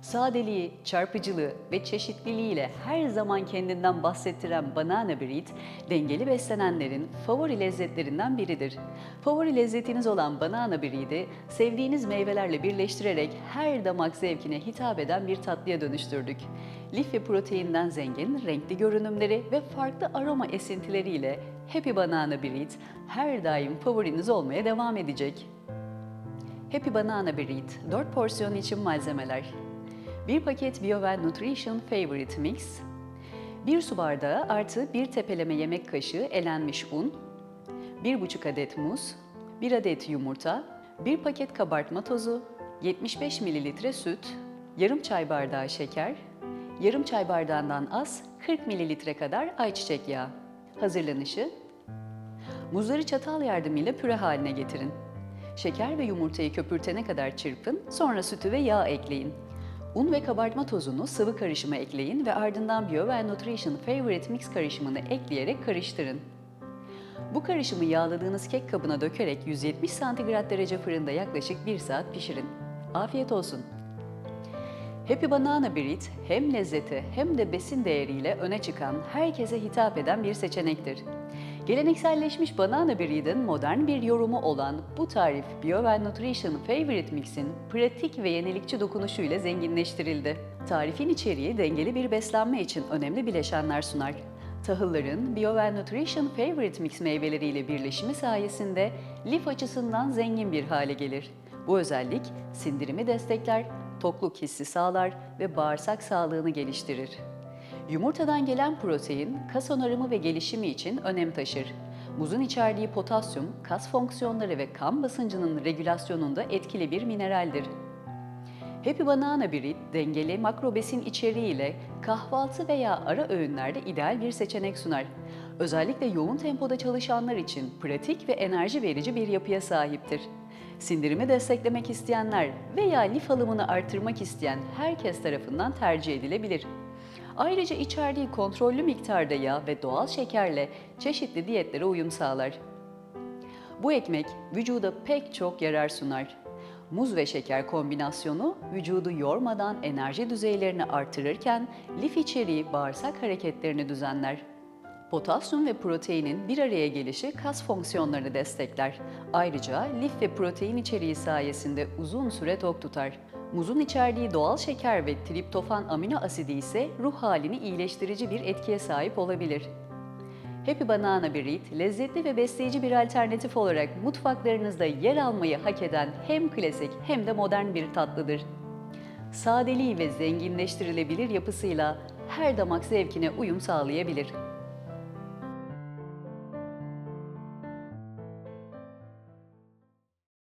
Sadeliği, çarpıcılığı ve çeşitliliğiyle her zaman kendinden bahsettiren Banana Breed, dengeli beslenenlerin favori lezzetlerinden biridir. Favori lezzetiniz olan Banana Breed'i sevdiğiniz meyvelerle birleştirerek her damak zevkine hitap eden bir tatlıya dönüştürdük. Lif ve proteinden zengin, renkli görünümleri ve farklı aroma esintileriyle Happy Banana Breed her daim favoriniz olmaya devam edecek. Happy Banana Breed 4 porsiyon için malzemeler. 1 paket BioVen Nutrition Favorite Mix, 1 su bardağı artı 1 tepeleme yemek kaşığı elenmiş un, 1,5 adet muz, 1 adet yumurta, 1 paket kabartma tozu, 75 mililitre süt, yarım çay bardağı şeker, yarım çay bardağından az 40 mililitre kadar ayçiçek yağı. Hazırlanışı Muzları çatal yardımıyla püre haline getirin. Şeker ve yumurtayı köpürtene kadar çırpın, sonra sütü ve yağ ekleyin. Un ve kabartma tozunu sıvı karışıma ekleyin ve ardından Bio Nutrition Favorite Mix karışımını ekleyerek karıştırın. Bu karışımı yağladığınız kek kabına dökerek 170 santigrat derece fırında yaklaşık 1 saat pişirin. Afiyet olsun. Happy Banana Bread hem lezzeti hem de besin değeriyle öne çıkan, herkese hitap eden bir seçenektir. Gelenekselleşmiş Banana Bread'in modern bir yorumu olan bu tarif Bio Nutrition Favorite Mix'in pratik ve yenilikçi dokunuşuyla zenginleştirildi. Tarifin içeriği dengeli bir beslenme için önemli bileşenler sunar. Tahılların Bio Nutrition Favorite Mix meyveleriyle birleşimi sayesinde lif açısından zengin bir hale gelir. Bu özellik sindirimi destekler, tokluk hissi sağlar ve bağırsak sağlığını geliştirir. Yumurtadan gelen protein, kas onarımı ve gelişimi için önem taşır. Muzun içerdiği potasyum, kas fonksiyonları ve kan basıncının regülasyonunda etkili bir mineraldir. Happy Banana Bread, dengeli makro besin içeriğiyle kahvaltı veya ara öğünlerde ideal bir seçenek sunar. Özellikle yoğun tempoda çalışanlar için pratik ve enerji verici bir yapıya sahiptir. Sindirimi desteklemek isteyenler veya lif alımını artırmak isteyen herkes tarafından tercih edilebilir. Ayrıca içerdiği kontrollü miktarda yağ ve doğal şekerle çeşitli diyetlere uyum sağlar. Bu ekmek vücuda pek çok yarar sunar. Muz ve şeker kombinasyonu vücudu yormadan enerji düzeylerini artırırken lif içeriği bağırsak hareketlerini düzenler. Potasyum ve proteinin bir araya gelişi kas fonksiyonlarını destekler. Ayrıca lif ve protein içeriği sayesinde uzun süre tok tutar. Muzun içerdiği doğal şeker ve triptofan amino asidi ise ruh halini iyileştirici bir etkiye sahip olabilir. Happy Banana Bread, lezzetli ve besleyici bir alternatif olarak mutfaklarınızda yer almayı hak eden hem klasik hem de modern bir tatlıdır. Sadeliği ve zenginleştirilebilir yapısıyla her damak zevkine uyum sağlayabilir.